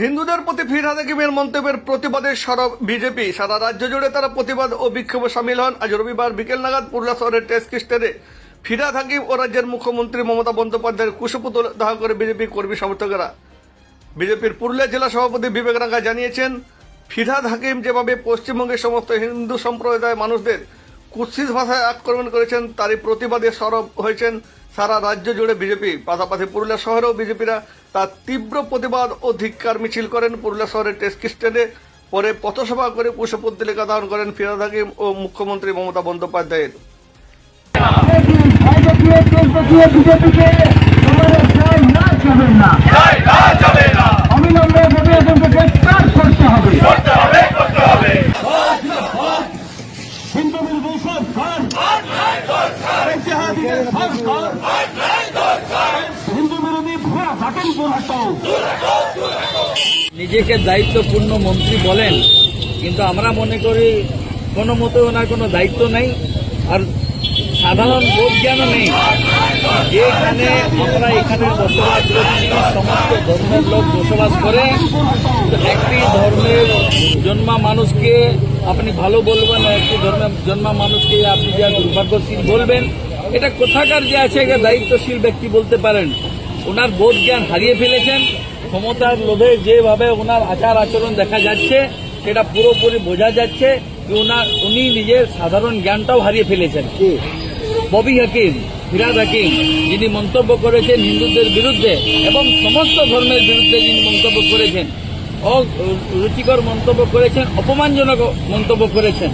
হিন্দুদের প্রতি ফিরহাদ হাকিমের মন্তব্যের প্রতিবাদে সরব বিজেপি। সারা রাজ্য জুড়ে তারা প্রতিবাদ ও বিক্ষোভে সামিল হন। আজ রবিবার বিকেল নাগাদ পুরুলিয়া শহরের টেস্ট স্টেডে ফিরহাদ হাকিম ও রাজ্যের মুখ্যমন্ত্রী মমতা বন্দ্যোপাধ্যায়ের কুশপুতল দাহ করে বিজেপি কর্মী সমর্থকেরা। বিজেপির পুরুলিয়া জেলা সভাপতি বিবেক রাঙ্গা জানিয়েছেন ফিরহাদ হাকিম যেভাবে পশ্চিমবঙ্গের সমস্ত হিন্দু সম্প্রদায়ের মানুষদের কুৎসিত ভাষায় আক্রমণ করেছেন, তারই প্রতিবাদে সরব হয়েছেন সারা রাজ্য জুড়ে বিজেপি। পাশাপাশি পুরুলিয়া শহরেও বিজেপিরা তার তীব্র প্রতিবাদ ও ধিক্কার মিছিল করেন। পুরুলিয়া শহরের টেস্ট স্ট্যান্ডে পরে পথসভা করে পুষ্পপুত্তলিকা ধারণ করেন ফিরাদ হাকিম ও মুখ্যমন্ত্রী মমতা বন্দ্যোপাধ্যায়ের। না? নিজেকে দায়িত্বপূর্ণ মন্ত্রী বলেন, কিন্তু আমরা মনে করি কোনো মতে ওনার কোনো দায়িত্ব নেই, আর সাধারণ বোধ জ্ঞান নেই যেখানে আমরা এখানে বসবাস করছি, সমস্ত ধর্মের লোক বসবাস করে একটি ধর্মের জন্মা মানুষকে আপনি ভালো বলবেন একটি ধর্মের জন্মা মানুষকে আপনি যা দুর্ভাগ্যশীল বলবেন এটা কোথাকার যে আছে এটা দায়িত্বশীল ব্যক্তি বলতে পারেন। ওনার বোধ জ্ঞান হারিয়ে ফেলেছেন। ক্ষমতার লোভে যেভাবে ওনার আচার আচরণ দেখা যাচ্ছে সেটা পুরোপুরি বোঝা যাচ্ছে যে ওনার উনি নিজের সাধারণ জ্ঞানটাও হারিয়ে ফেলেছেন। ববি হাকিম ফিরাদ হাকিম যিনি মন্তব্য করেছেন হিন্দুদের বিরুদ্ধে এবং সমস্ত ধর্মের বিরুদ্ধে যিনি মন্তব্য করেছেন। অরুচিকর মন্তব্য করেছেন অপমানজনক মন্তব্য করেছেন।